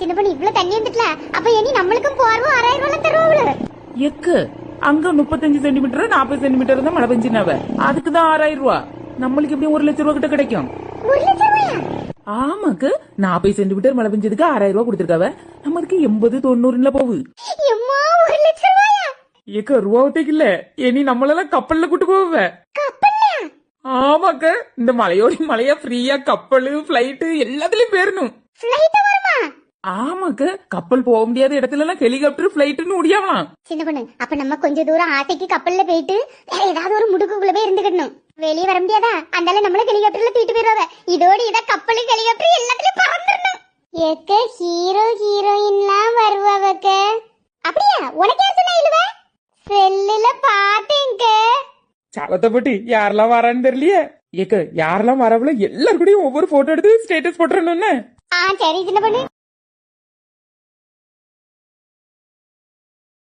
சின்ன பொண்ணு இவ்வளவு தண்ணி வந்துட்டல அப்ப இனி நம்மளுக்கும் போறவும் ஆறாயிரம் ரூபாய் தருவாங்கள எக்கு அங்க முப்பத்தஞ்சு சென்டிமீட்டர் நாற்பது சென்டிமீட்டர் தான் மழை பெஞ்சினாவ. அதுக்கு தான் ஆறாயிரம் ரூபா. நம்மளுக்கு எப்படி ஒரு லட்சம் ரூபா கிட்ட கிடைக்கும் ஆமாக்கு நாற்பது சென்டிமீட்டர் மழை பெஞ்சதுக்கு ஆறாயிரம் ரூபா கொடுத்துருக்காவ. நம்மளுக்கு எண்பது தொண்ணூறுல போகுது ஏக்க ரூபாவத்தைக்கு இல்ல. இனி நம்மளெல்லாம் கப்பல்ல கூட்டு போவ. ஆமாக்க இந்த மலையோடி மலையா ஃப்ரீயா கப்பல் பிளைட் எல்லாத்துலயும் வருமா? ஆமாக்க. கப்பல் போக முடியாத இடத்துல எல்லாம் ஹெலிகாப்டர் பிளைட்னு முடியாமலாம் சின்ன பொண்ணு அப்ப நம்ம கொஞ்ச தூரம் ஆசைக்கு கப்பல்ல போயிட்டு வேற ஏதாவது ஒரு முடுக்குக்குள்ள போய் இருந்துக்கணும் வெளியே வர முடியாதா? அந்தால நம்மள ஹெலிகாப்டர்ல தூக்கிட்டு போயிருவாங்க இதோட இத கப்பல் ஹெலிகாப்டர் எல்லாத்துலயும் பறந்துடணும். ஏக்க ஹீரோ ஹீரோயின்லாம் வருவாவக்க அப்படியா? உனக்கு யார் சொன்னா இழுவ செல்லுல பாத்தேங்க. சாலத்தை பட்டி யாரெல்லாம் வரான்னு தெரியலையே. ஏக்க யாரெல்லாம் வரவுல எல்லாரும் கூடயும் ஒவ்வொரு போட்டோ எடுத்து ஸ்டேட்டஸ் போட்டுறணும்னு ஆ சரி சின்ன பொண்ணு.